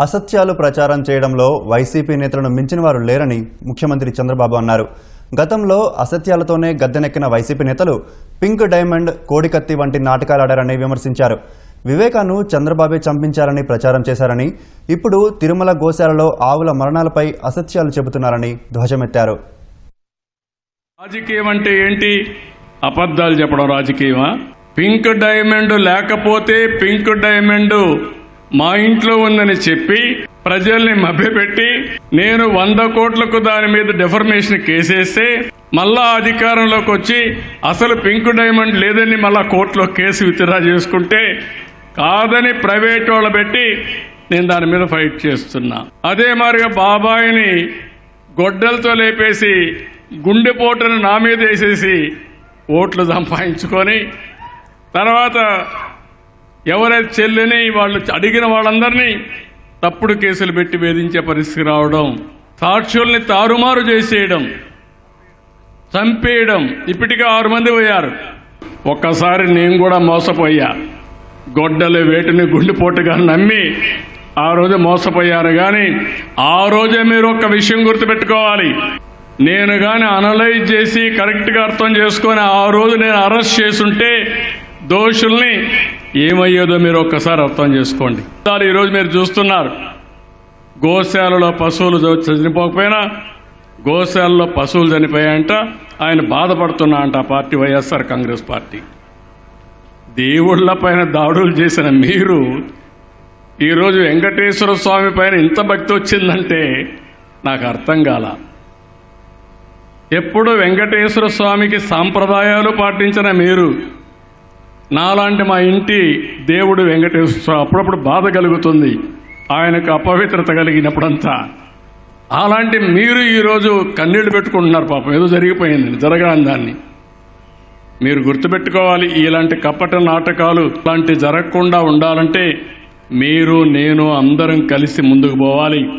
అసత్యాలు ప్రచారం చేయడంలో వైసీపీ నేతలను మించిన వారు లేరని ముఖ్యమంత్రి చంద్రబాబు అన్నారు. గతంలో అసత్యాలతోనే గద్దెనెక్కిన వైసీపీ నేతలు పింక్ డైమండ్ కోడికత్తి వంటి నాటకాలాడారని విమర్శించారు. వివేకాను చంద్రబాబే చంపించారని ప్రచారం చేశారని ఇప్పుడు తిరుమల గోశాలలో ఆవుల మరణాలపై అసత్యాలు చెబుతున్నారని ధ్వజమెత్తారు. రాజకీయం అంటే ఏంటి? అబద్ధాలు చెప్పడం రాజకీయమా? పింక్ డైమండ్ లేకపోతే పింక్ డైమండ్ మా ఇంట్లో ఉందని చెప్పి ప్రజల్ని మభ్యపెట్టి నేను వంద కోట్లకు దాని మీద డెఫర్మేషన్ కేసేస్తే మళ్ళా అధికారంలోకి వచ్చి అసలు పింక్ డైమండ్ లేదని మళ్ళా కోర్టులో కేసు విత్డ్రా చేసుకుంటే కాదని ప్రైవేట్ వాళ్ళు పెట్టి నేను దాని మీద ఫైట్ చేస్తున్నా. అదే మారిగా బాబాయిని గొడ్డలతో లేపేసి గుండెపోటును నా మీద వేసేసి ఓట్లు సంపాదించుకొని తర్వాత ఎవరైతే చెల్లిని వాళ్ళు అడిగిన వాళ్ళందరినీ తప్పుడు కేసులు పెట్టి వేధించే పరిస్థితి రావడం సాక్షుల్ని తారుమారు చేసేయడం చంపేయడం. ఇప్పటికే ఆరు మంది పోయారు. ఒక్కసారి నేను కూడా మోసపోయా. గొడ్డలు వేటిని గుండెపోటుగా నమ్మి ఆ రోజు మోసపోయారు కానీ ఆ రోజే మీరు ఒక విషయం గుర్తుపెట్టుకోవాలి. నేను కానీ అనలైజ్ చేసి కరెక్ట్గా అర్థం చేసుకొని ఆ రోజు నేను అరెస్ట్ చేసుంటే దోషుల్ని ఏమయ్యేదో మీరు ఒక్కసారి అర్థం చేసుకోండి. సార్ ఈరోజు మీరు చూస్తున్నారు. గోశాలలో పశువులు చనిపోకపోయినా గోశాలలో పశువులు చనిపోయాయంట ఆయన బాధపడుతున్నా అంట ఆ పార్టీ వైఎస్ఆర్ కాంగ్రెస్ పార్టీ. దేవుళ్ళ పైన దాడులు చేసిన మీరు ఈరోజు వెంకటేశ్వర స్వామి పైన ఇంత భక్తి వచ్చిందంటే నాకు అర్థం కాల. ఎప్పుడు వెంకటేశ్వర స్వామికి సాంప్రదాయాలు పాటించిన మీరు నాలాంటి మా ఇంటి దేవుడు వెంకటేశ్వర స్వామి అప్పుడప్పుడు బాధ కలుగుతుంది. ఆయనకు అపవిత్రత కలిగినప్పుడంతా. అలాంటి మీరు ఈరోజు కన్నీళ్ళు పెట్టుకుంటున్నారు పాపం. ఏదో జరిగిపోయింది జరగని దాన్ని. మీరు గుర్తుపెట్టుకోవాలి ఇలాంటి కపట నాటకాలు ఇలాంటి జరగకుండా ఉండాలంటే మీరు నేను అందరం కలిసి ముందుకు పోవాలి.